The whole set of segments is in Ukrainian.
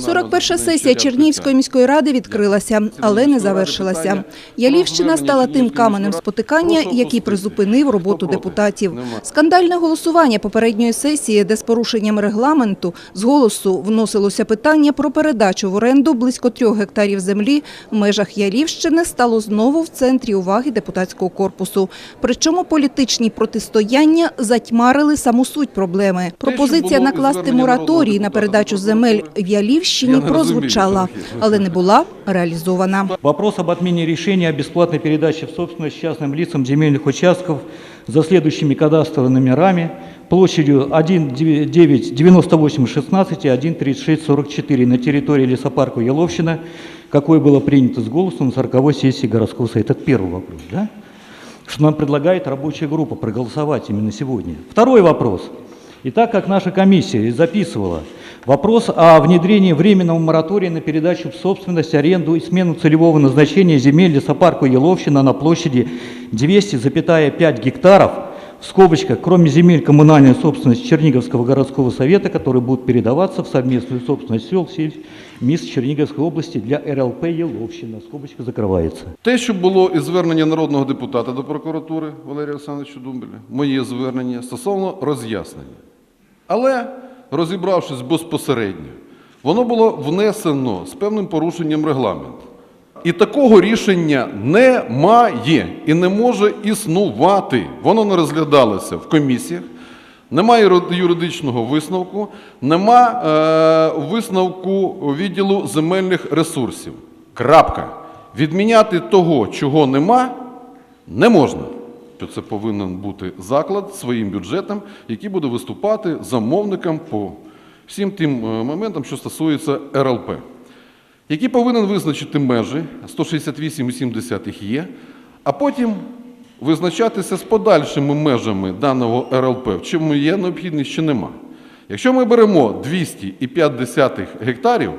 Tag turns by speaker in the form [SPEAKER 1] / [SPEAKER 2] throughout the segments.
[SPEAKER 1] 41 сесія Чернігівської міської ради відкрилася, але не завершилася. Ялівщина стала тим каменем спотикання, який призупинив роботу депутатів. Скандальне голосування попередньої сесії, де з порушенням регламенту з голосу вносилося питання про передачу в оренду близько трьох гектарів землі в межах Ялівщини, стало знову в центрі уваги депутатського корпусу. Причому політичні протистояння затьмарили саму суть проблеми. Пропозиція накласти мораторій на передачу земель в Ялівщині
[SPEAKER 2] Розумію
[SPEAKER 1] прозвучала, але не була реалізована.
[SPEAKER 3] Вопрос об отмене решения о бесплатной передаче в собственность частным лицам земельных участков за следующими кадастровыми номерами площадью 1,9816 и 1,3644 на территории лесопарка Еловщина, какое было принято с голосу на 40 сессии городского совета. Это первый вопрос, да? Что нам предлагает рабочая группа проголосовать именно сегодня. Второй вопрос. И так как наша комиссия и записывала вопрос о внедрении временного моратория на передачу в собственность, аренду и смену целевого назначения земель лесопарку Еловщина на площади 200,5 гектаров, в скобочках, кроме земель коммунальной собственности Черниговского городского совета, которые будут передаваться в совместную собственность сел, сельских мест Черниговской области для РЛП Еловщина, скобочка закрывается.
[SPEAKER 2] Те, що було і звернення народного депутата до прокуратури Валерія Олександровича Думбеля, моє звернення стосовно роз'яснення. Але розібравшись безпосередньо, воно було внесено з певним порушенням регламенту. І такого рішення немає і не може існувати. Воно не розглядалося в комісіях, немає юридичного висновку, нема е, висновку відділу земельних ресурсів. Крапка. Відміняти того, чого нема, не можна. Що Це повинен бути заклад своїм бюджетом, який буде виступати замовником по всім тим е, моментам, що стосується РЛП який повинен визначити межі 168,7 є, а потім визначатися з подальшими межами даного РЛП, в чому є необхідність чи нема. Якщо ми беремо 200,5 гектарів,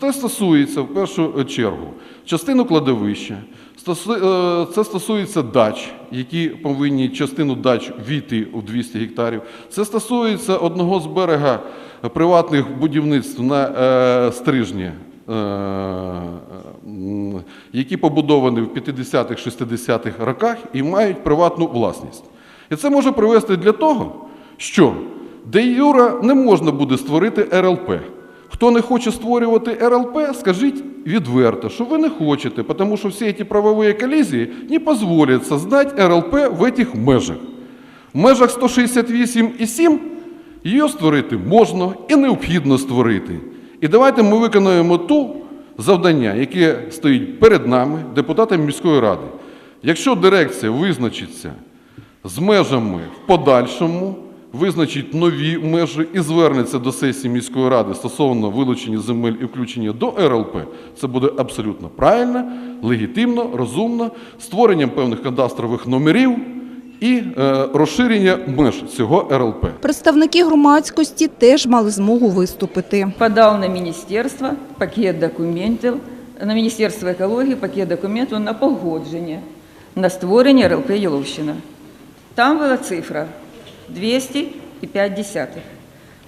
[SPEAKER 2] це стосується в першу чергу частину кладовища, це стосується дач, які повинні частину дач війти у 200 гектарів. Це стосується одного з берега приватних будівництв на е, стрижні е, які побудовані в 50-х, 60-х роках і мають приватну власність. І це може привести для того, що де юра не можна буде створити РЛП. Хто не хоче створювати РЛП, скажіть відверто, що ви не хочете, тому що всі ці правові колізії не дозволять создати РЛП в этих межах. В межах 168,7 її створити можна і необхідно створити. І давайте ми виконаємо ту завдання, яке стоїть перед нами, депутатами міської ради. Якщо дирекція визначиться з межами в подальшому, визначить нові межі і звернеться до сесії міської ради стосовно вилучення земель і включення до РЛП, це буде абсолютно правильно, легітимно, розумно, створенням певних кадастрових номерів і е, розширення меж цього РЛП.
[SPEAKER 1] Представники громадськості теж мали змогу виступити.
[SPEAKER 4] подал на министерство пакет документів, на Міністерство екології пакет документів на погодження на створення РЛП Єловщина. Там була цифра 200,5,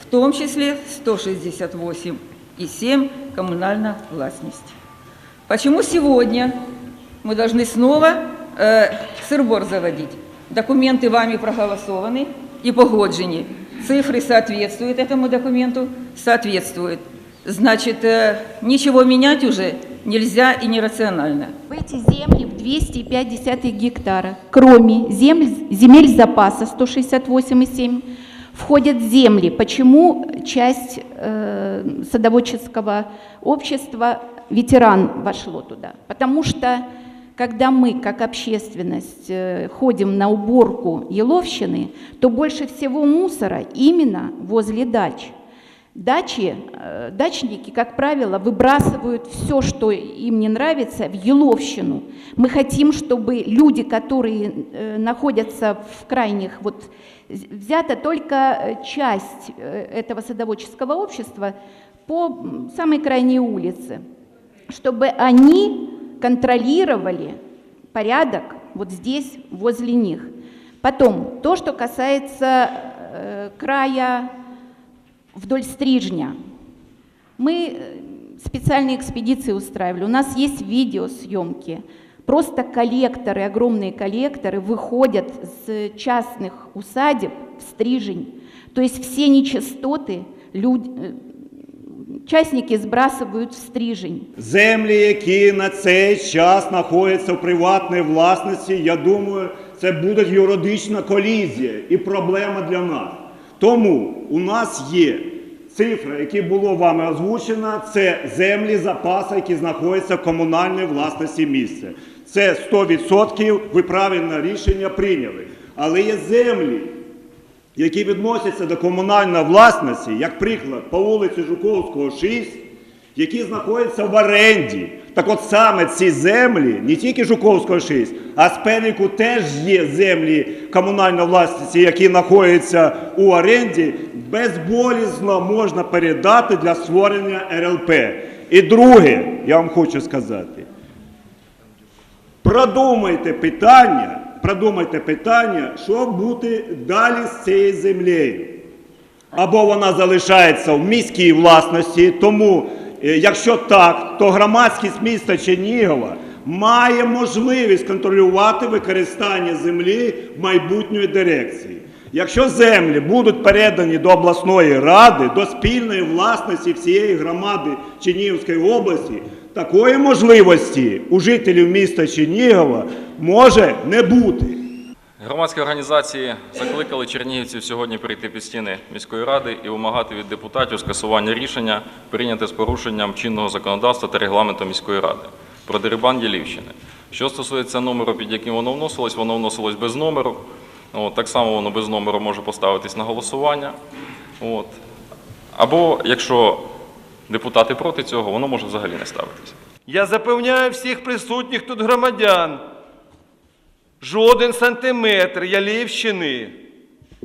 [SPEAKER 4] в тому числі 168,7 коммунальная властность. Почему сегодня мы должны снова э, сырбор заводить? Документы вами проголосованы и погоджены. Цифры соответствуют этому документу? Соответствуют. Значит, э, ничего менять уже нельзя и нерационально.
[SPEAKER 5] В эти земли в 205 гектара, кроме земель, земель запаса 168,7, входят земли. Почему часть э, садоводческого общества ветеран вошло туда? Потому что когда мы, как общественность, э, ходим на уборку Еловщины, то больше всего мусора именно возле дач. Дачи, э, дачники, как правило, выбрасывают все, что им не нравится, в Еловщину. Мы хотим, чтобы люди, которые э, находятся в крайних, вот взята только э, часть этого садоводческого общества по самой крайней улице, чтобы они контролировали порядок вот здесь, возле них. Потом, то, что касается э, края вдоль стрижня. Мы э, специальные экспедиции устраивали. У нас есть видеосъемки. Просто коллекторы, огромные коллекторы выходят с частных усадеб в стрижень. То есть все нечистоты люди, э, частники сбрасывают в стрижень.
[SPEAKER 6] Землі, які на цей час знаходяться в приватній власності, я думаю, це буде юридична колізія і проблема для нас. Тому у нас є цифра, яка була вами озвучена, це землі запаси, які знаходяться в комунальній власності місця. Це 100%, ви правильне рішення прийняли. Але є землі, які відносяться до комунальної власності, як приклад, по вулиці Жуковського, 6, які знаходяться в оренді. Так от саме ці землі, не тільки Жуковського 6, а з переліку теж є землі комунальної власності, які знаходяться у оренді, безболісно можна передати для створення РЛП. І друге, я вам хочу сказати, Продумайте питання, продумайте питання, що бути далі з цією землею. Або вона залишається в міській власності, тому якщо так, то громадськість міста Чернігова має можливість контролювати використання землі майбутньої дирекції. Якщо землі будуть передані до обласної ради, до спільної власності всієї громади Чернігівської області, такої можливості у жителів міста Чернігова може не бути.
[SPEAKER 7] Громадські організації закликали чернігівців сьогодні прийти під стіни міської ради і вимагати від депутатів скасування рішення, прийняте з порушенням чинного законодавства та регламенту міської ради про дерибан Ялівщини. Що стосується номеру, під яким воно вносилось, воно вносилось без номеру. От, так само воно без номеру може поставитись на голосування. От. Або якщо депутати проти цього, воно може взагалі не ставитися.
[SPEAKER 8] Я запевняю всіх присутніх тут громадян. Жоден сантиметр Ялівщини,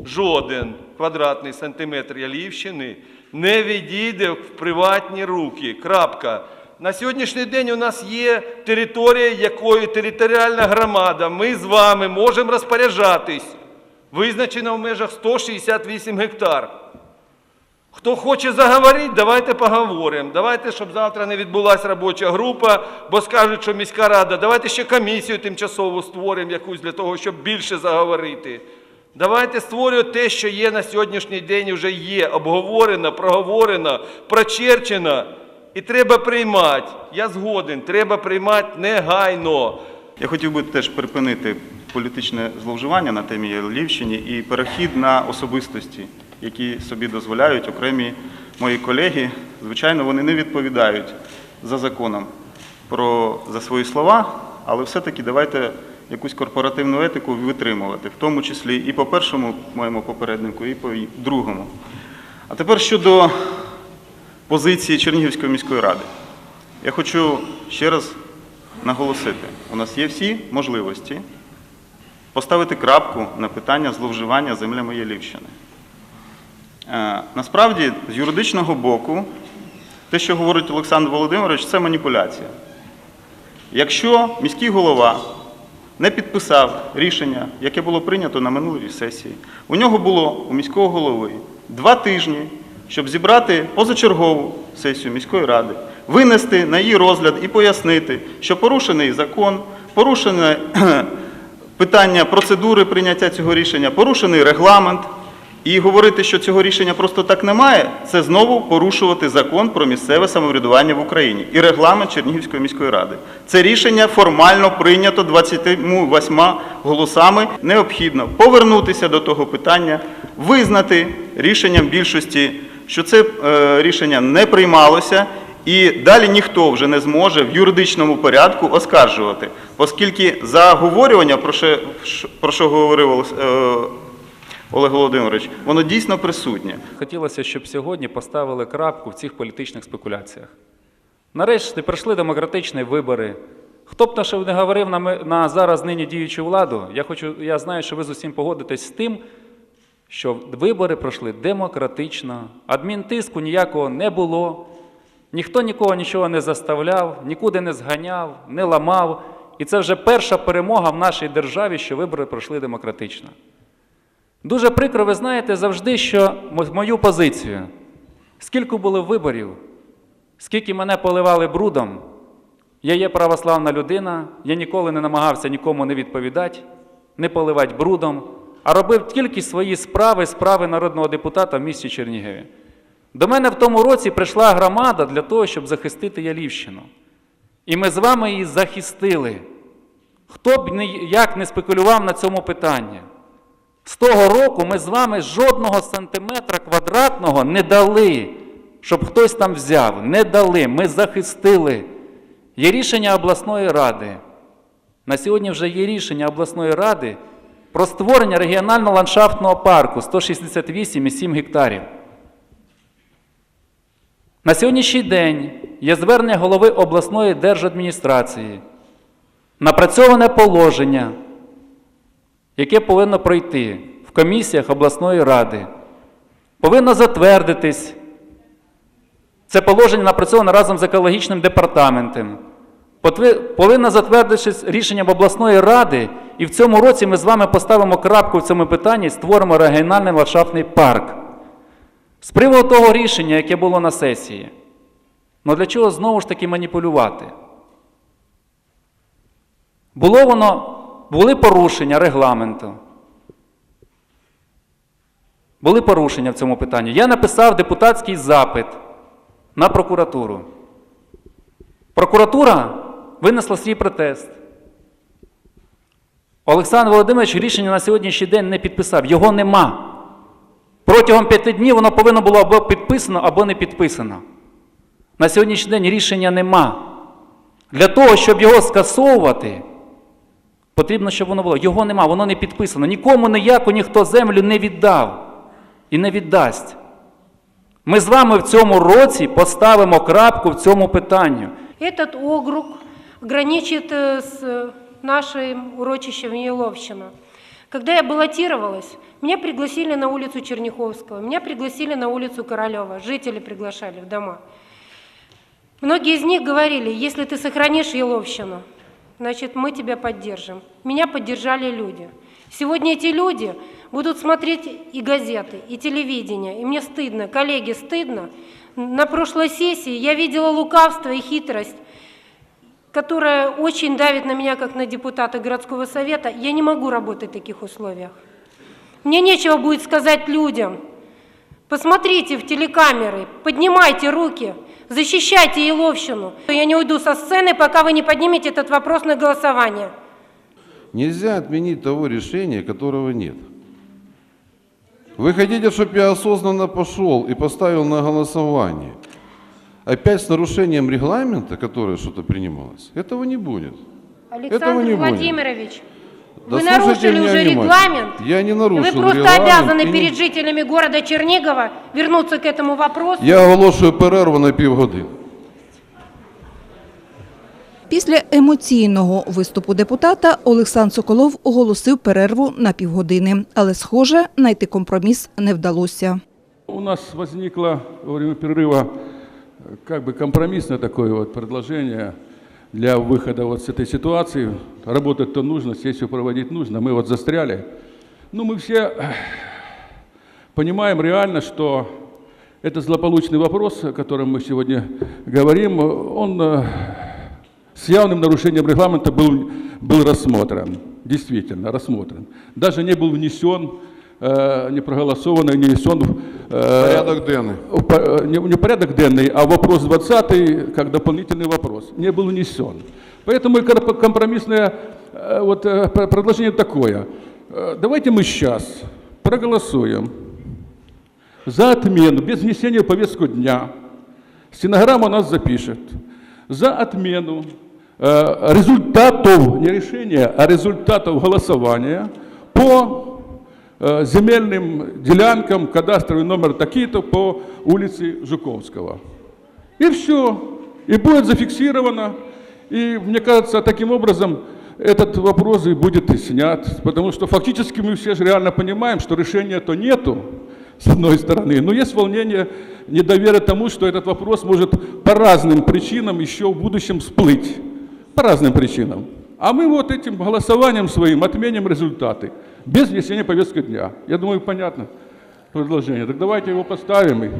[SPEAKER 8] жоден квадратний сантиметр Ялівщини не відійде в приватні руки. Крапка. На сьогоднішній день у нас є територія, якою територіальна громада. Ми з вами можемо розпоряджатись. Визначена в межах 168 гектар. Хто хоче заговорити, давайте поговоримо. Давайте, щоб завтра не відбулася робоча група, бо скажуть, що міська рада, давайте ще комісію тимчасову створимо якусь для того, щоб більше заговорити. Давайте створювати те, що є на сьогоднішній день, вже є обговорено, проговорено, прочерчено. І треба приймати. Я згоден, треба приймати негайно.
[SPEAKER 9] Я хотів би теж припинити політичне зловживання на темі Львівщини і перехід на особистості, які собі дозволяють окремі мої колеги. Звичайно, вони не відповідають за законом про за свої слова, але все-таки давайте якусь корпоративну етику витримувати, в тому числі і по першому моєму попереднику, і по другому. А тепер щодо позиції Чернігівської міської ради. Я хочу ще раз наголосити, у нас є всі можливості поставити крапку на питання зловживання землями Ялівщини. Е, Насправді, з юридичного боку, те, що говорить Олександр Володимирович, це маніпуляція. Якщо міський голова не підписав рішення, яке було прийнято на минулій сесії, у нього було у міського голови два тижні, щоб зібрати позачергову сесію міської ради, винести на її розгляд і пояснити, що порушений закон, порушене питання процедури прийняття цього рішення, порушений регламент. І говорити, що цього рішення просто так немає, це знову порушувати закон про місцеве самоврядування в Україні і регламент Чернігівської міської ради. Це рішення формально прийнято 28 голосами. Необхідно повернутися до того питання, визнати рішенням більшості, що це е, рішення не приймалося, і далі ніхто вже не зможе в юридичному порядку оскаржувати, оскільки заговорювання, про що, про що говорив е, Олег Володимирович, воно дійсно присутнє.
[SPEAKER 10] Хотілося, щоб сьогодні поставили крапку в цих політичних спекуляціях. Нарешті пройшли демократичні вибори. Хто б на що не говорив на, на зараз нині діючу владу, я, хочу, я знаю, що ви з усім погодитесь з тим, що вибори пройшли демократично, адмінтиску ніякого не було, ніхто нікого нічого не заставляв, нікуди не зганяв, не ламав. І це вже перша перемога в нашій державі, що вибори пройшли демократично. Дуже прикро, ви знаєте завжди, що мою позицію. Скільки було виборів, Скільки мене поливали брудом, я є православна людина, я ніколи не намагався нікому не відповідати, не поливати брудом, а робив тільки свої справи, справи народного депутата в місті Чернігові. До мене в тому році прийшла громада для того, щоб захистити Ялівщину. І ми з вами її захистили. Хто б як не спекулював на цьому питанні. З того року ми з вами жодного сантиметра квадратного не дали, щоб хтось там взяв. Не дали. Ми захистили. Є рішення обласної ради. На сьогодні вже є рішення обласної ради про створення регіонального ландшафтного парку 168,7 гектарів. На сьогоднішній день є звернення голови обласної держадміністрації, напрацьоване положення, яке повинно пройти в комісіях обласної ради, повинно затвердитись. Це положення напрацьоване разом з екологічним департаментом. Повинно затвердитись рішенням обласної ради, і в цьому році ми з вами поставимо крапку в цьому питанні і створимо регіональний ландшафтний парк. З приводу того рішення, яке було на сесії, ну для чого знову ж таки маніпулювати? Було воно, були порушення регламенту. Були порушення в цьому питанні. Я написав депутатський запит на прокуратуру. Прокуратура винесла свій протест. Олександр Володимирович рішення на сьогоднішній день не підписав. Його нема. Протягом п'яти днів воно повинно було або підписано, або не підписано. На сьогоднішній день рішення нема. Для того, щоб його скасовувати, потрібно, щоб воно було. Його нема, воно не підписано. Нікому ніяку ніхто землю не віддав і не віддасть. Ми з вами в цьому році поставимо крапку в цьому питанню.
[SPEAKER 11] Этот округ граничит э, с э, нашим урочищем Еловщина. Когда я баллотировалась, меня пригласили на улицу Черняховского, меня пригласили на улицу Королева, жители приглашали в дома. Многие из них говорили, если ты сохранишь Еловщину, значит, мы тебя поддержим. Меня поддержали люди. Сегодня эти люди будут смотреть и газеты, и телевидение. И мне стыдно, коллеги, стыдно. На прошлой сессии я видела лукавство и хитрость, которая очень давит на меня, как на депутата городского совета. Я не могу работать в таких условиях. Мне нечего будет сказать людям. Посмотрите в телекамеры, поднимайте руки, защищайте Еловщину. Я не уйду со сцены, пока вы не поднимете этот вопрос на голосование.
[SPEAKER 2] Нельзя отменить того решения, которого нет. Вы хотите, чтобы я осознанно пошел и поставил на голосование? Опять с нарушением регламента, которое что-то принималось? Этого не будет.
[SPEAKER 11] Александр
[SPEAKER 2] не будет.
[SPEAKER 11] Владимирович,
[SPEAKER 2] Да
[SPEAKER 11] вы
[SPEAKER 2] слушайте
[SPEAKER 11] нарушили
[SPEAKER 2] меня
[SPEAKER 11] уже
[SPEAKER 2] внимательно.
[SPEAKER 11] регламент.
[SPEAKER 2] Я не
[SPEAKER 11] и
[SPEAKER 2] нарушил
[SPEAKER 11] Вы просто
[SPEAKER 2] регламент
[SPEAKER 11] обязаны
[SPEAKER 2] и не-
[SPEAKER 11] перед жителями города Чернигова вернуться к этому вопросу.
[SPEAKER 2] Я оголошую перерву на півгодини.
[SPEAKER 1] Після емоційного виступу депутата Олександр Соколов оголосив перерву на півгодини. Але, схоже, знайти компроміс не вдалося.
[SPEAKER 12] У нас возникло во время перерыва э, как бы компромиссное такое вот предложение для выхода вот с этой ситуации. Работать-то нужно, сессию проводить нужно. Мы вот застряли. Ну, мы все э, понимаем реально, что это злополучный вопрос, о котором мы сегодня говорим, он э, с явным нарушением регламента был, был рассмотрен. Действительно, рассмотрен. Даже не был внесен, не проголосован, и не внесен в э,
[SPEAKER 2] Порядок денний.
[SPEAKER 12] в по- э, не, не порядок денный, а вопрос 20 как дополнительный вопрос не был внесен. Поэтому и кор- компромиссное э, вот, э, пр- предложение такое. Э, Давайте мы сейчас проголосуем за отмену, без внесения в повестку дня. Стенограмма нас запишет. За отмену э, результатов, не решения, а результатов голосования по э, земельным делянкам, кадастровый номер такие-то по улице Жуковского. И все. И будет зафиксировано. И мне кажется, таким образом этот вопрос и будет и снят. Потому что фактически мы все же реально понимаем, что решения-то нету, с одной стороны. Но есть волнение, недоверие тому, что этот вопрос может по разным причинам еще в будущем всплыть. По разным причинам. А мы вот этим голосованием своим отменим результаты. Без внесения повестки дня. Я думаю, понятно предложение. Так давайте его поставим. И,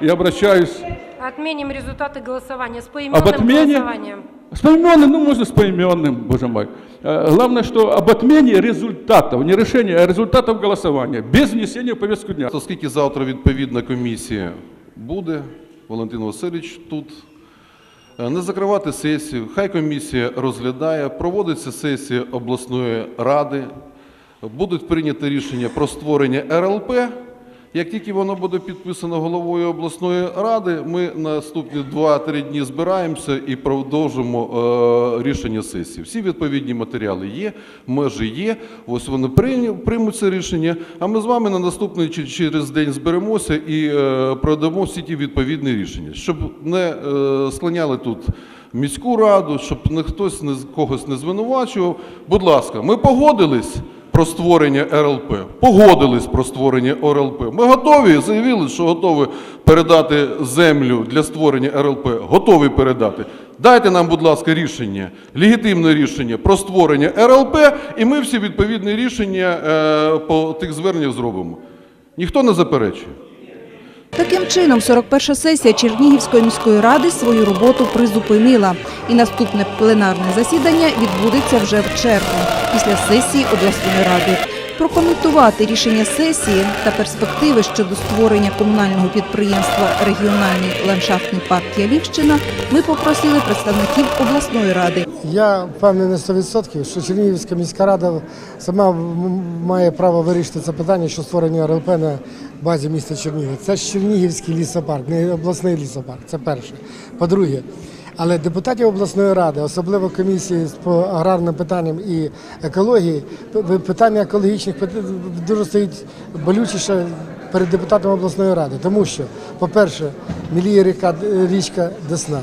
[SPEAKER 12] и обращаюсь
[SPEAKER 11] отменим результаты голосования с
[SPEAKER 12] Об
[SPEAKER 11] поименным
[SPEAKER 12] отмене?
[SPEAKER 11] голосованием.
[SPEAKER 12] С поименным, ну, можно с поименным, боже мой. Э, Главное, что об отмене результатов, не решения, а результатов голосования, без внесения в повестку дня.
[SPEAKER 2] Оскільки завтра відповідна комісія буде, Валентин Васильович тут, е, не закривати сесію, хай комісія розглядає, проводиться сесія обласної ради, будуть прийняті рішення про створення РЛП. Як тільки воно буде підписано головою обласної ради, ми наступні 2-3 дні збираємося і продовжимо е, рішення сесії. Всі відповідні матеріали є, межі є. Ось вони приймуть це рішення. А ми з вами на наступний чи через день зберемося і е, продамо всі ті відповідні рішення, щоб не е, склоняли тут міську раду, щоб не хтось не когось не звинувачував. Будь ласка, ми погодились про створення РЛП. Погодились про створення РЛП. Ми готові, заявили, що готові передати землю для створення РЛП. Готові передати. Дайте нам, будь ласка, рішення, легітимне рішення про створення РЛП, і ми всі відповідні рішення е, по тих зверненнях зробимо. Ніхто не заперечує.
[SPEAKER 1] Таким чином, 41-ша сесія Чернігівської міської ради свою роботу призупинила. І наступне пленарне засідання відбудеться вже в червні, після сесії обласної ради. Прокоментувати рішення сесії та перспективи щодо створення комунального підприємства Регіональний ландшафтний парк Ялівщина ми попросили представників обласної ради.
[SPEAKER 13] Я впевнений на 100%, що Чернігівська міська рада сама має право вирішити це питання, що створення РЛП на базі міста Чернігів. Це ж Чернігівський лісопарк, не обласний лісопарк. Це перше. По-друге, але депутатів обласної ради, особливо комісії по аграрним питанням і екології, питання екологічних дуже стоїть болючіше перед депутатами обласної ради, тому що, по-перше, міліє ріка річка Десна.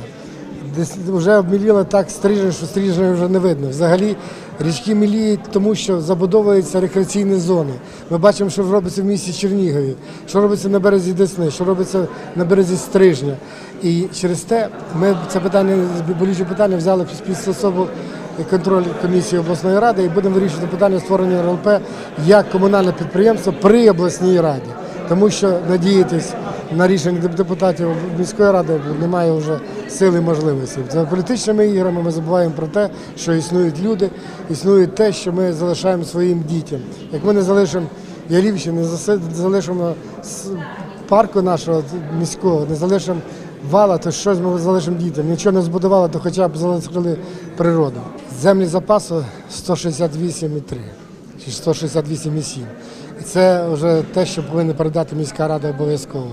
[SPEAKER 13] Вже обміліла так стрижень, що стрижня вже не видно. Взагалі річки міліють, тому що забудовуються рекреаційні зони. Ми бачимо, що робиться в місті Чернігові, що робиться на березі Десни, що робиться на березі Стрижня. І через те ми це питання, болюче питання взяли під особу контроль комісії обласної ради і будемо вирішувати питання створення РЛП як комунальне підприємство при обласній раді. Тому що надіятись на рішення депутатів міської ради немає вже сили і можливості. За політичними іграми ми забуваємо про те, що існують люди, існує те, що ми залишаємо своїм дітям. Як ми не залишимо Ялівщини, не залишимо парку нашого міського, не залишимо вала, то щось ми залишимо дітям. Нічого не збудували, то хоча б залишили природу. Землі запасу 168,3 чи 168,7. І це вже те, що повинна передати міська рада обов'язково.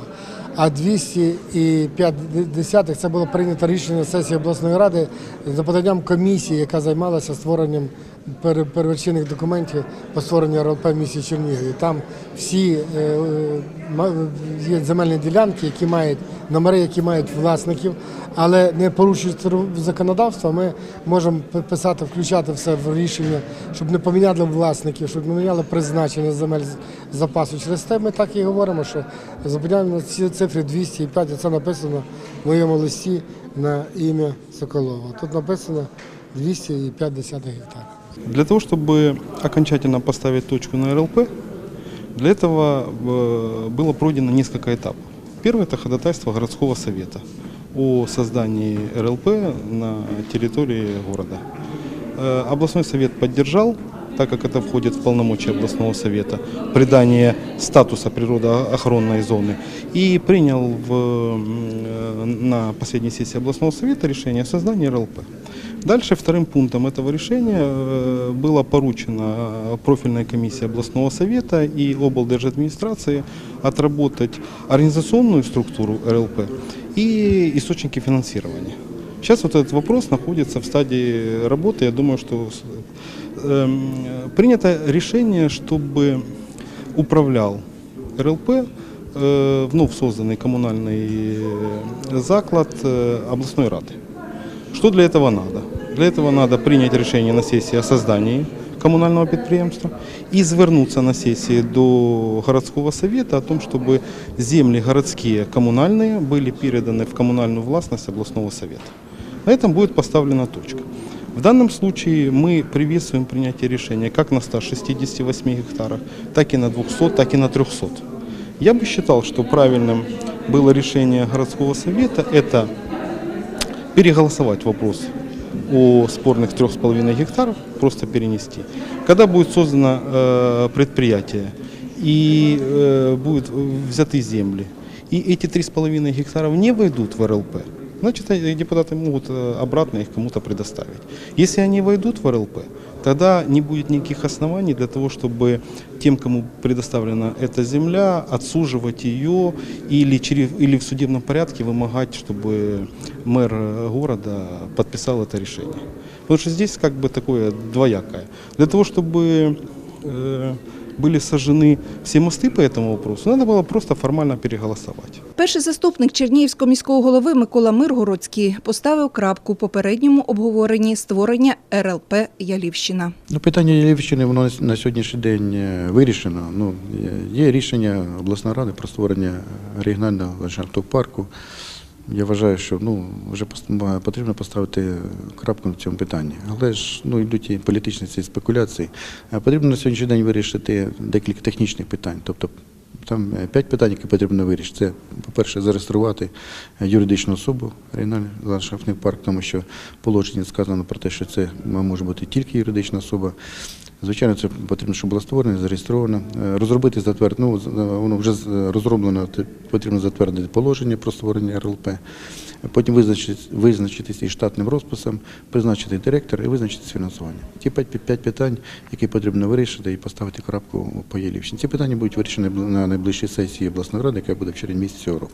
[SPEAKER 13] А 205 це було прийнято рішення сесії обласної ради за поданням комісії, яка займалася створенням первичних документів по створенню РЛП в місті Чернігові. Там всі е, е, є земельні ділянки, які мають номери, які мають власників, але не порушуючи законодавство, ми можемо писати, включати все в рішення, щоб не поміняли власників, щоб не міняли призначення земель запасу. Через те ми так і говоримо, що зупиняємо на ці цифри 205, і це написано в моєму листі на ім'я Соколова. Тут написано 205 гектарів.
[SPEAKER 14] Для того, чтобы окончательно поставить точку на РЛП, для этого э, было пройдено несколько этапов. Первый – это ходатайство городского совета о создании РЛП на территории города. Э, Областной совет поддержал, так как это входит в полномочия областного совета, придание статуса природоохранной зоны, и принял в, э, на последней сессии областного совета решение о создании РЛП. Дальше вторым пунктом этого решения э, было поручено э, профильной комиссии областного совета и облдержадминистрации отработать организационную структуру РЛП и источники финансирования. Сейчас вот этот вопрос находится в стадии работы. Я думаю, что эм, принято решение, чтобы управлял РЛП э, вновь созданный коммунальный э, заклад э, областной рады. Что для этого надо? Для этого надо принять решение на сессии о создании коммунального предприемства и звернуться на сессии до городского совета о том, чтобы земли городские коммунальные были переданы в коммунальную властность областного совета. На этом будет поставлена точка. В данном случае мы приветствуем принятие решения как на 168 гектарах, так и на 200, так и на 300. Я бы считал, что правильным было решение городского совета, это переголосовать вопрос о спорных 3,5 гектаров, просто перенести. Когда будет создано э, предприятие и э, будут взяты земли, и эти 3,5 гектаров не войдут в РЛП, значит, э, депутаты могут э, обратно их кому-то предоставить. Если они войдут в РЛП, тогда не будет никаких оснований для того, чтобы тем, кому предоставлена эта земля, отсуживать ее или, через, или в судебном порядке вымогать, чтобы мэр э, города подписал это решение. Потому что здесь как бы такое двоякое. Для того, чтобы э, были сожжены все мосты по этому вопросу, надо было просто формально переголосовать.
[SPEAKER 1] Перший заступник Чернігівського міського голови Микола Миргородський поставив крапку у попередньому обговоренні створення РЛП Ялівщина.
[SPEAKER 15] Ну, питання Ялівщини воно на сьогоднішній день е, вирішено. Ну, є- є рішення обласної ради про створення регіонального ландшафтного парку. Я вважаю, що ну, вже потрібно поставити крапку на цьому питанні. Але ж ну, йдуть і політичні ці спекуляції. Е, Потрібно на сьогоднішній день вирішити декілька технічних питань. Тобто там е, п'ять питань, які потрібно вирішити. Це, по-перше, зареєструвати е, юридичну особу регіональний ландшафтний парк, тому що в положенні сказано про те, що це може бути тільки юридична особа. Звичайно, це потрібно, щоб була створена, зареєстрована. Е, Розробити затвердити, ну, е, воно вже е, розроблено, потрібно затвердити положення про створення РЛП. Потім визначити, визначитися із штатним розписом, призначити директора і визначити фінансування. Ті п'ять питань, які потрібно вирішити і поставити крапку по Єлівщині. Ці питання будуть вирішені на найближчій сесії обласної ради, яка буде в червні місяці цього року.